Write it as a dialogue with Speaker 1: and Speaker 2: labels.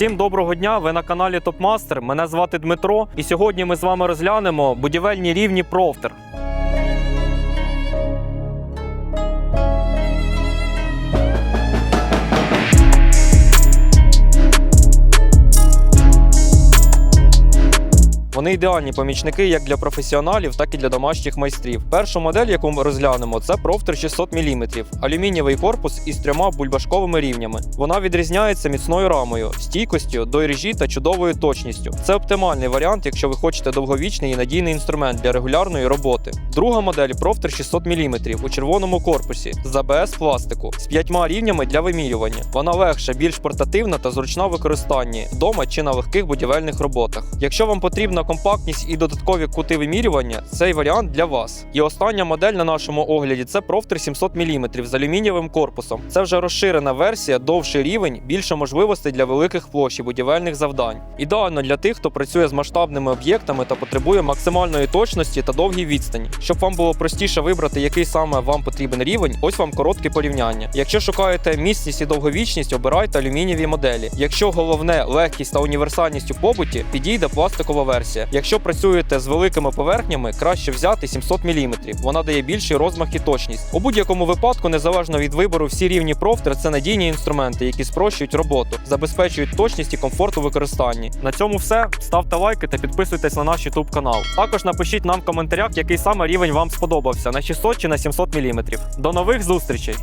Speaker 1: Усім доброго дня! Ви на каналі Топмастер. Мене звати Дмитро, і сьогодні ми з вами розглянемо будівельні рівні Профтер. Вони ідеальні помічники як для професіоналів, так і для домашніх майстрів. Першу модель, яку ми розглянемо, це Профтер 600 мм, алюмінієвий корпус із трьома бульбашковими рівнями. Вона відрізняється міцною рамою, стійкостю до режі та чудовою точністю. Це оптимальний варіант, якщо ви хочете довговічний і надійний інструмент для регулярної роботи. Друга модель Профтер 600 мм у червоному корпусі з ABS пластику з п'ятьма рівнями для вимірювання. Вона легша, більш портативна та зручна в використанні вдома чи на легких будівельних роботах. Якщо вам потрібна компактність і додаткові кути вимірювання, цей варіант для вас. І остання модель на нашому огляді це Профтер 700 мм з алюмінієвим корпусом. Це вже розширена версія, довший рівень, більше можливостей для великих площ і будівельних завдань. Ідеально для тих, хто працює з масштабними об'єктами та потребує максимальної точності та довгій відстані. Щоб вам було простіше вибрати, який саме вам потрібен рівень, ось вам коротке порівняння. Якщо шукаєте міцність і довговічність, обирайте алюмінієві моделі. Якщо головне легкість та універсальність у побуті, підійде пластикова версія. Якщо працюєте з великими поверхнями, краще взяти 700 мм. Вона дає більший розмах і точність. У будь-якому випадку, незалежно від вибору, всі рівні профтер це надійні інструменти, які спрощують роботу, забезпечують точність і комфорт у використанні. На цьому все. Ставте лайки та підписуйтесь на наш YouTube канал. Також напишіть нам в коментарях, який саме рівень вам сподобався на 600 чи на 700 мм. До нових зустрічей!